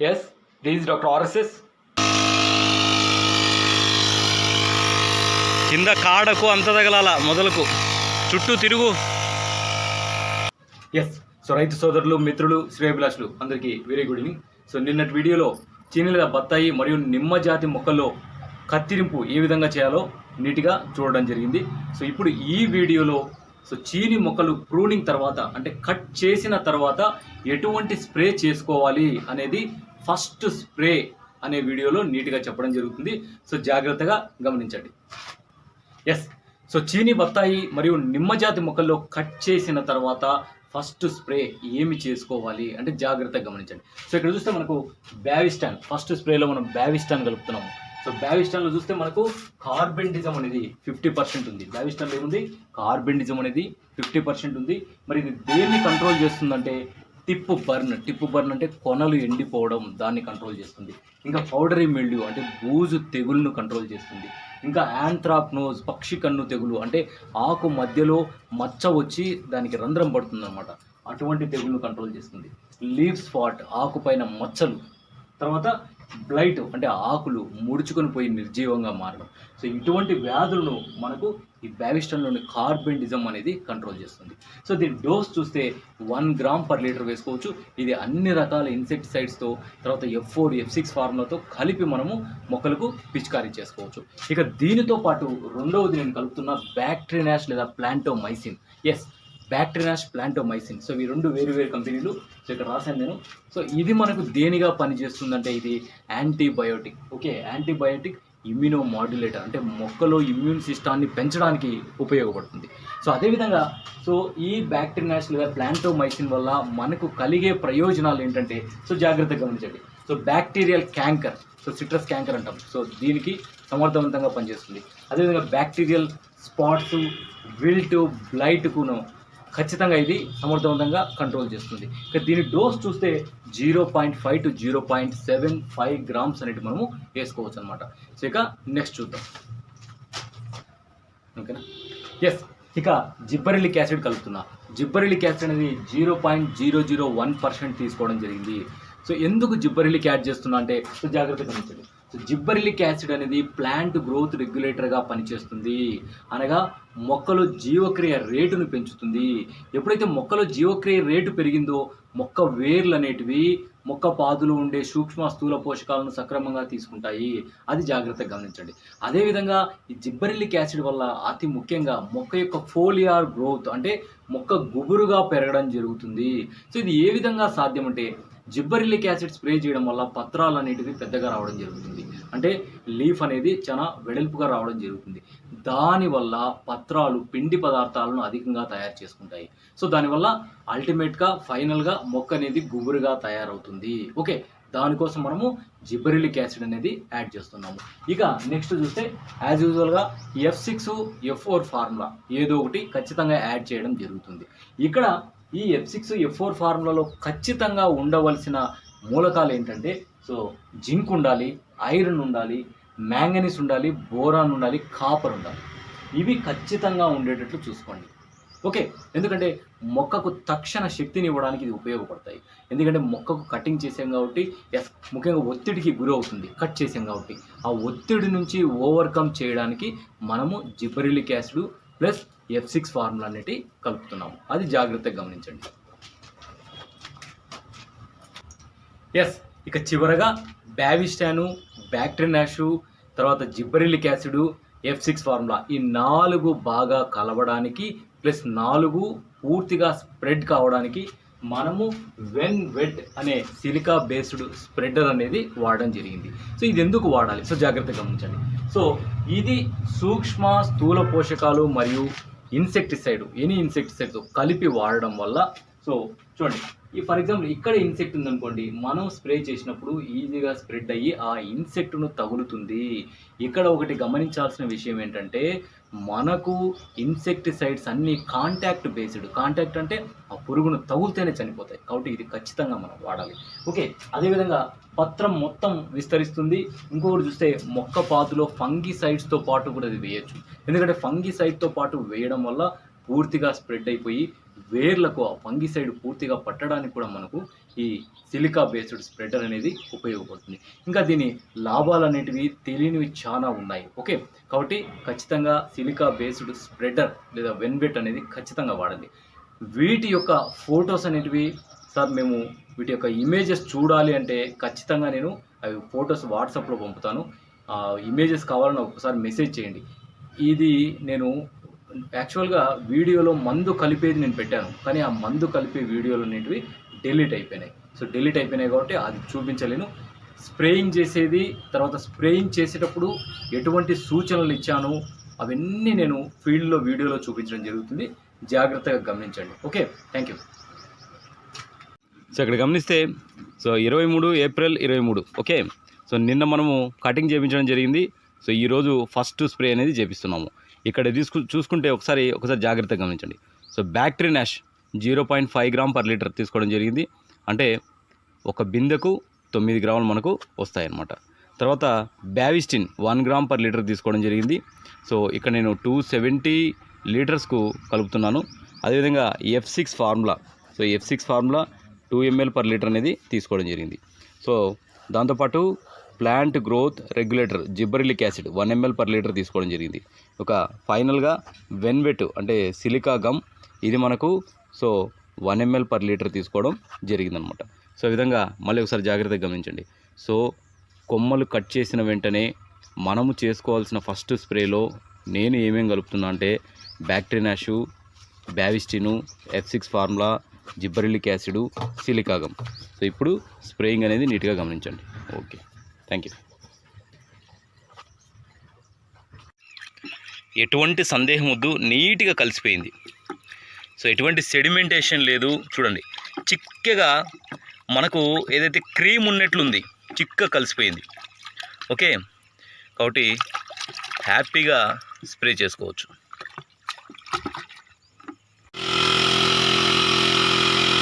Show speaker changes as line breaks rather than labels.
Yes this doctor RSS
కింద కాడకు అంత తగలాల? మొదలకు. చుట్టూ తిరుగు.
ఎస్ సో రైతు సోదరులు మిత్రులు శ్రేయభిలాషులు అందరికీ వెరీ గుడ్ ఈవినింగ్ సో నిన్నటి వీడియోలో చీనీల బత్తాయి మరియు నిమ్మ జాతి మొక్కల్లో కత్తిరింపు ఏ విధంగా చేయాలో నీట్గా చూడడం జరిగింది. సో ఇప్పుడు ఈ వీడియోలో సో చీని మొక్కలు ప్రూనింగ్ తర్వాత అంటే కట్ చేసిన తర్వాత ఎటువంటి స్ప్రే చేసుకోవాలి అనేది ఫస్ట్ స్ప్రే అనే వీడియోలో నీట్గా చెప్పడం జరుగుతుంది. సో జాగ్రత్తగా గమనించండి. ఎస్ సో చీని బత్తాయి మరియు నిమ్మజాతి మొక్కల్లో కట్ చేసిన తర్వాత ఫస్ట్ స్ప్రే ఏమి చేసుకోవాలి అంటే జాగ్రత్తగా గమనించండి. సో ఇక్కడ చూస్తే మనకు బ్యావిస్టాన్ ఫస్ట్ స్ప్రేలో మనం బ్యావిస్టాన్ కలుపుతున్నాము. సో బ్యావిస్టాన్లో చూస్తే మనకు కార్బెండిజం అనేది ఫిఫ్టీ పర్సెంట్ ఉంది. బ్యావిస్టాన్లో ఏముంది? కార్బెండిజం అనేది ఫిఫ్టీ పర్సెంట్ ఉంది. మరి ఇది దేన్ని కంట్రోల్ చేస్తుందంటే టిప్పు బర్న్. టిప్పు బర్న్ అంటే కొనలు ఎండిపోవడం దాన్ని కంట్రోల్ చేస్తుంది. ఇంకా పౌడరీ మిల్డ్యూ అంటే బూజు తెగులను కంట్రోల్ చేస్తుంది. ఇంకా యాంథ్రాప్నోజ్ పక్షి కన్ను తెగులు అంటే ఆకు మధ్యలో మచ్చ వచ్చి దానికి రంధ్రం పడుతుందన్నమాట. అటువంటి తెగులను కంట్రోల్ చేస్తుంది. లీవ్ స్పాట్ ఆకుపైన మచ్చలు. తర్వాత బ్లైట్ అంటే ఆకులు ముడుచుకొని పోయి నిర్జీవంగా మారడం. సో ఇటువంటి వ్యాధులను మనకు ఈ బ్యావిస్టన్లోని కార్బెండిజం అనేది కంట్రోల్ చేస్తుంది. సో దీని డోస్ చూస్తే వన్ గ్రామ్ పర్ లీటర్ వేసుకోవచ్చు. ఇది అన్ని రకాల ఇన్సెక్టిసైడ్స్తో తర్వాత ఎఫ్ ఫోర్ ఎఫ్ సిక్స్ ఫార్ములాతో కలిపి మనము మొక్కలకు పిచికారీ చేసుకోవచ్చు. ఇక దీనితో పాటు రెండవది నేను కలుపుతున్న బ్యాక్టీరియాష్ లేదా ప్లాంటోమైసిన్. ఎస్ బ్యాక్టీరియాష్ ప్లాంటోమైసిన్ సో ఈ రెండు వేరు వేరు కంపెనీలు సో ఇక్కడ రాశాను నేను. సో ఇది మనకు దేనిగా పనిచేస్తుందంటే ఇది antibiotic. Okay antibiotic immuno modulator అంటే మొక్కలో ఇమ్యూన్ సిస్టాన్ని పెంచడానికి ఉపయోగపడుతుంది. సో అదేవిధంగా సో ఈ బ్యాక్టీరియాస్ లేదా ప్లాంటోమైసిన్ వల్ల మనకు కలిగే ప్రయోజనాలు ఏంటంటే సో జాగ్రత్తగా గమనించండి. So bacterial canker so citrus canker అంటాం. సో దీనికి సమర్థవంతంగా పనిచేస్తుంది. అదేవిధంగా బ్యాక్టీరియల్ స్పాట్స్ విల్ట్ బ్లైట్కును ఖచ్చితంగా ఇది సమర్థవంతంగా కంట్రోల్ చేస్తుంది. ఇక దీని డోస్ చూస్తే zero point five to zero point seven five grams అనేది మనము వేసుకోవచ్చు అనమాట సో ఇక నెక్స్ట్ చూద్దాం. ఓకేనా? ఎస్ ఇక జిబ్బరిలిక్ యాసిడ్ కలుపుతున్నా. జిబ్బరిలిక్ యాసిడ్ అనేది zero point zero zero one percent తీసుకోవడం జరిగింది. సో ఎందుకు జిబ్బరిలిక్ యాడ్ చేస్తున్నా అంటే జాగ్రత్త జాగ్రత్తగా గమనించండి. సో జిబ్బరిలిక్ యాసిడ్ అనేది ప్లాంట్ గ్రోత్ రెగ్యులేటర్గా పనిచేస్తుంది. అనగా మొక్కలో జీవక్రియ రేటును పెంచుతుంది. ఎప్పుడైతే మొక్కలో జీవక్రియ రేటు పెరిగిందో మొక్క వేర్లు అనేటివి మొక్క పాదులో ఉండే సూక్ష్మ స్థూల పోషకాలను సక్రమంగా తీసుకుంటాయి. అది జాగ్రత్తగా గమనించండి. అదేవిధంగా ఈ జిబ్బరిలిక్ యాసిడ్ వల్ల అతి ముఖ్యంగా మొక్క యొక్క ఫోలియార్ గ్రోత్ అంటే మొక్క గుబురుగా పెరగడం జరుగుతుంది. సో ఇది ఏ విధంగా సాధ్యమంటే జిబ్బరిలిక్ యాసిడ్ స్ప్రే చేయడం వల్ల పత్రాలు అనేటివి పెద్దగా రావడం జరుగుతుంది. అంటే లీఫ్ అనేది చాలా వెడల్పుగా రావడం జరుగుతుంది. దానివల్ల పత్రాలు పిండి పదార్థాలను అధికంగా తయారు చేసుకుంటాయి. సో దానివల్ల అల్టిమేట్గా ఫైనల్గా మొక్క అనేది గుబురుగా తయారవుతుంది. ఓకే దానికోసం మనము జిబ్బరిలిక్ యాసిడ్ అనేది యాడ్ చేస్తున్నాము. ఇక నెక్స్ట్ చూస్తే యాజ్ యూజువల్గా F six F four formula ఏదో ఒకటి ఖచ్చితంగా యాడ్ చేయడం జరుగుతుంది. ఇక్కడ ఈ ఎఫ్ సిక్స్ ఎఫ్ ఫోర్ ఫార్ములాలో ఖచ్చితంగా ఉండవలసిన మూలకాలు ఏంటంటే సో జింక్ ఉండాలి ఐరన్ ఉండాలి మ్యాంగనీస్ ఉండాలి బోరాన్ ఉండాలి కాపర్ ఉండాలి. ఇవి ఖచ్చితంగా ఉండేటట్లు చూసుకోండి. ఓకే ఎందుకంటే మొక్కకు తక్షణ శక్తిని ఇవ్వడానికి ఇది ఉపయోగపడతాయి. ఎందుకంటే మొక్కకు కటింగ్ చేసాం కాబట్టి ఎస్ ముఖ్యంగా ఒత్తిడికి గురి అవుతుంది కట్ చేసాం కాబట్టి. ఆ ఒత్తిడి నుంచి ఓవర్కమ్ చేయడానికి మనము gibberellic acid plus F six formula అనేటి కలుపుతున్నాము. అది జాగ్రత్తగా గమనించండి. ఎస్ ఇక చివరగా బ్యావిస్టాను బ్యాక్టీరియాషు తర్వాత gibberellic acid F six formula ఈ నాలుగు బాగా కలవడానికి ప్లస్ నాలుగు పూర్తిగా స్ప్రెడ్ కావడానికి మనము వెన్ వెట్ అనే సిలికా బేస్డ్ స్ప్రెడర్ అనేది వాడడం జరిగింది. సో ఇది ఎందుకు వాడాలి? సో జాగ్రత్తగా గమనించండి. సో ఇది సూక్ష్మ స్థూల పోషకాలు మరియు ఇన్సెక్టిసైడ్ ఎనీ ఇన్సెక్టిసైడ్తో కలిపి వాడడం వల్ల సో చూడండి. ఈ ఫర్ ఎగ్జాంపుల్ ఇక్కడ ఇన్సెక్ట్ ఉందనుకోండి మనం స్ప్రే చేసినప్పుడు ఈజీగా స్ప్రెడ్ అయ్యి ఆ ఇన్సెక్ట్ను తగులుతుంది. ఇక్కడ ఒకటి గమనించాల్సిన విషయం ఏంటంటే మనకు ఇన్సెక్టిసైడ్స్ అన్ని కాంటాక్ట్ బేస్డ్ కాంటాక్ట్ అంటే ఆ పురుగును తగులుతేనే చనిపోతాయి. కాబట్టి ఇది ఖచ్చితంగా మనం వాడాలి. ఓకే అదేవిధంగా పత్రం మొత్తం విస్తరిస్తుంది. ఇంకొకటి చూస్తే మొక్క పాతులో ఫంగిసైడ్స్తో పాటు కూడా అది వేయచ్చు. ఎందుకంటే ఫంగిసైడ్తో పాటు వేయడం వల్ల పూర్తిగా స్ప్రెడ్ అయిపోయి వేర్లకు ఆ ఫంగిసైడ్ పూర్తిగా పట్టడానికి కూడా మనకు ఈ సిలికా బేస్డ్ స్ప్రెడర్ అనేది ఉపయోగపడుతుంది. ఇంకా దీని లాభాలు అనేటివి తెలియనివి చాలా ఉన్నాయి. ఓకే? కాబట్టి ఖచ్చితంగా సిలికా బేస్డ్ స్ప్రెడర్ లేదా వెన్బెట్ అనేది ఖచ్చితంగా వాడండి. వీటి యొక్క ఫొటోస్ అనేటివి సార్ మేము వీటి యొక్క ఇమేజెస్ చూడాలి అంటే ఖచ్చితంగా నేను అవి ఫొటోస్ వాట్సాప్లో పంపుతాను. ఆ ఇమేజెస్ కావాలని ఒకసారి మెసేజ్ చేయండి. ఇది నేను యాక్చువల్గా వీడియోలో మందు కలిపేది నేను పెట్టాను. కానీ ఆ మందు కలిపే వీడియోలు అనేటివి డిలీట్ అయిపోయినాయి. సో డిలీట్ అయిపోయినాయి కాబట్టి అది చూపించలేను. స్ప్రేయింగ్ చేసేది తర్వాత స్ప్రేయింగ్ చేసేటప్పుడు ఎటువంటి సూచనలు ఇచ్చాను అవన్నీ నేను ఫీల్డ్లో వీడియోలో చూపించడం జరుగుతుంది. జాగ్రత్తగా గమనించండి. ఓకే? Thank you.
సో ఇక్కడ గమనిస్తే సో ఇరవై మూడు ఏప్రిల్ ఇరవై మూడు. ఓకే? సో నిన్న మనము కటింగ్ చేయించడం జరిగింది. సో ఈరోజు ఫస్ట్ స్ప్రే అనేది చేపిస్తున్నాము. ఇక్కడ తీసుకు చూసుకుంటే ఒకసారి ఒకసారి జాగ్రత్తగా గమనించండి. సో బ్యాక్టరీ Nash zero point five gram per litre తీసుకోవడం జరిగింది. అంటే ఒక బిందెకు తొమ్మిది గ్రాములు మనకు వస్తాయన్నమాట. తర్వాత Bavistin one gram per litre తీసుకోవడం జరిగింది. సో ఇక్కడ నేను టూ సెవెంటీ లీటర్స్కు కలుపుతున్నాను. అదేవిధంగా F six formula so F six formula two ml per litre అనేది తీసుకోవడం జరిగింది. సో దాంతోపాటు plant growth regulator gibberellic acid one ml per litre తీసుకోవడం జరిగింది. ఒక ఫైనల్గా వెన్వెట్ అంటే సిలికా గమ్ ఇది మనకు so one ml per litre తీసుకోవడం జరిగిందనమాట. సో ఈ విధంగా మళ్ళీ ఒకసారి జాగ్రత్తగా గమనించండి. సో కొమ్మలు కట్ చేసిన వెంటనే మనము చేసుకోవాల్సిన ఫస్ట్ స్ప్రేలో నేను ఏమేమి కలుపుతున్నా అంటే బ్యాక్టీరియాషు Bavistin F six formula gibberellic acid silica gum so ఇప్పుడు స్ప్రేయింగ్ అనేది నీట్గా గమనించండి. ఓకే. థ్యాంక్ యూ ఎటువంటి సందేహం వద్దు నీట్గా కలిసిపోయింది. సో ఎటువంటి సెడిమెంటేషన్ లేదు. చూడండి చిక్కగా మనకు ఏదైతే క్రీమ్ ఉన్నట్లుంది చిక్క కలిసిపోయింది. ఓకే? కాబట్టి హ్యాపీగా స్ప్రే చేసుకోవచ్చు.